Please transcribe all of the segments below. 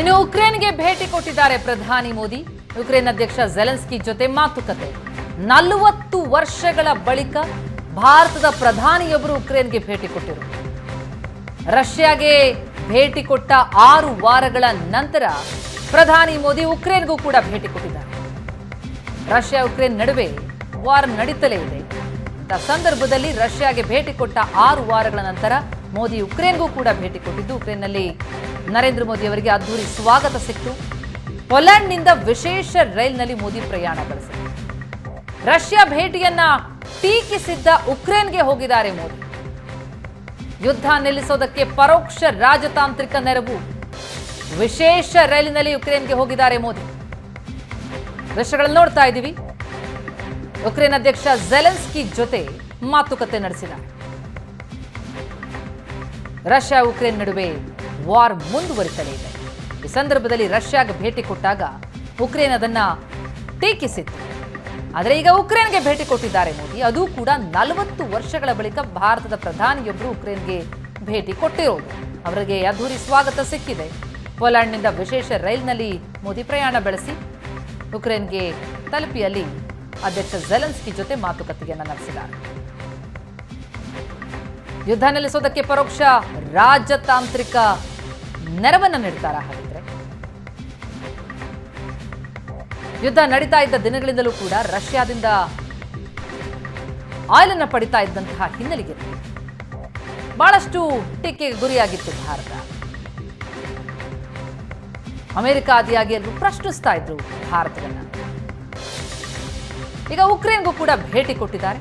ಇನ್ನು ಉಕ್ರೇನ್ಗೆ ಭೇಟಿ ಕೊಟ್ಟಿದ್ದಾರೆ ಪ್ರಧಾನಿ ಮೋದಿ. ಉಕ್ರೇನ್ ಅಧ್ಯಕ್ಷ ಜೆಲೆನ್ಸ್ಕಿ ಜೊತೆ ಮಾತುಕತೆ. ನಲವತ್ತು ವರ್ಷಗಳ ಬಳಿಕ ಭಾರತದ ಪ್ರಧಾನಿಯೊಬ್ಬರು ಉಕ್ರೇನ್ಗೆ ಭೇಟಿ ಕೊಟ್ಟರು. ರಷ್ಯಾಗೆ ಭೇಟಿ ಕೊಟ್ಟ ಆರು ವಾರಗಳ ನಂತರ ಪ್ರಧಾನಿ ಮೋದಿ ಉಕ್ರೇನ್ಗೂ ಕೂಡ ಭೇಟಿ ಕೊಟ್ಟಿದ್ದಾರೆ. ರಷ್ಯಾ ಉಕ್ರೇನ್ ನಡುವೆ ವಾರ್ ನಡೀತಲೇ ಇದೆ. ಸಂದರ್ಭದಲ್ಲಿ ರಷ್ಯಾಗೆ ಭೇಟಿ ಕೊಟ್ಟ ಆರು ವಾರಗಳ ನಂತರ ಮೋದಿ ಉಕ್ರೇನ್ಗೂ ಕೂಡ ಭೇಟಿ ಕೊಟ್ಟಿದ್ದು. ಉಕ್ರೇನ್ನಲ್ಲಿ ನರೇಂದ್ರ ಮೋದಿ ಅವರಿಗೆ ಅದ್ದೂರಿ ಸ್ವಾಗತ ಸಿಕ್ತು. ಪೊಲ್ಯಾಂಡ್ನಿಂದ ವಿಶೇಷ ರೈಲ್ನಲ್ಲಿ ಮೋದಿ ಪ್ರಯಾಣ ಬೆಳೆಸಿದರು ರಷ್ಯಾ ಭೇಟಿಯನ್ನ ಟೀಕಿಸಿದ್ದ ಉಕ್ರೇನ್ಗೆ ಹೋಗಿದ್ದಾರೆ ಮೋದಿ. ಯುದ್ಧ ನಿಲ್ಲಿಸೋದಕ್ಕೆ ಪರೋಕ್ಷ ರಾಜತಾಂತ್ರಿಕ ನೆರವು. ವಿಶೇಷ ರೈಲಿನಲ್ಲಿ ಉಕ್ರೇನ್ಗೆ ಹೋಗಿದ್ದಾರೆ ಮೋದಿ. ದೃಶ್ಯಗಳನ್ನು ನೋಡ್ತಾ ಇದ್ದೀವಿ. ಉಕ್ರೇನ್ ಅಧ್ಯಕ್ಷ ಜೆಲೆನ್ಸ್ಕಿ ಜೊತೆ ಮಾತುಕತೆ ನಡೆಸಿದ್ದಾರೆ ರಷ್ಯಾ ಉಕ್ರೇನ್ ನಡುವೆ ವಾರ್ ಮುಂದುವರಿತಲೇ ಇದೆ ಈ ಸಂದರ್ಭದಲ್ಲಿ ರಷ್ಯಾಗೆ ಭೇಟಿ ಕೊಟ್ಟಾಗ ಉಕ್ರೇನ್ ಅದನ್ನ ಟೀಕಿಸಿತ್ತು. ಆದರೆ ಈಗ ಉಕ್ರೇನ್ಗೆ ಭೇಟಿ ಕೊಟ್ಟಿದ್ದಾರೆ ಮೋದಿ. ಅದು ಕೂಡ ನಲವತ್ತು ವರ್ಷಗಳ ಬಳಿಕ ಭಾರತದ ಪ್ರಧಾನಿಯೊಬ್ಬರು ಉಕ್ರೇನ್ಗೆ ಭೇಟಿ ಕೊಟ್ಟಿರೋದು. ಅವರಿಗೆ ಅದ್ದೂರಿ ಸ್ವಾಗತ ಸಿಕ್ಕಿದೆ. ಪೋಲ್ಯಾಂಡ್ನಿಂದ ವಿಶೇಷ ರೈಲ್ನಲ್ಲಿ ಮೋದಿ ಪ್ರಯಾಣ ಬೆಳೆಸಿ ಉಕ್ರೇನ್ಗೆ ತಲುಪಿಯಲ್ಲಿ ಅಧ್ಯಕ್ಷ ಜೆಲೆನ್ಸ್ಕಿ ಜೊತೆ ಮಾತುಕತೆಯನ್ನು ನಡೆಸಿದ್ದಾರೆ. ಯುದ್ಧ ನಿಲ್ಲಿಸೋದಕ್ಕೆ ಪರೋಕ್ಷ ರಾಜತಾಂತ್ರಿಕ ನೆರವನ್ನು ನೀಡ್ತಾರ ಹಾಗಿದ್ರೆ? ಯುದ್ಧ ನಡೀತಾ ಇದ್ದ ದಿನಗಳಿಂದಲೂ ಕೂಡ ರಷ್ಯಾದಿಂದ ಆಯಿಲ್ ಅನ್ನು ಪಡಿತಾ ಇದ್ದಂತಹ ಹಿನ್ನೆಲೆಗೆ ಬಹಳಷ್ಟು ಟೀಕೆಗೆ ಗುರಿಯಾಗಿತ್ತು ಭಾರತ. ಅಮೆರಿಕ ಆದಿಯಾಗಿ ಎಲ್ಲರೂ ಪ್ರಶ್ನಿಸ್ತಾ ಇದ್ರು ಭಾರತವನ್ನ. ಈಗ ಉಕ್ರೇನ್ಗೂ ಕೂಡ ಭೇಟಿ ಕೊಟ್ಟಿದ್ದಾರೆ.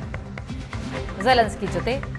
ಜೆಲೆನ್ಸ್ಕಿ ಜೊತೆ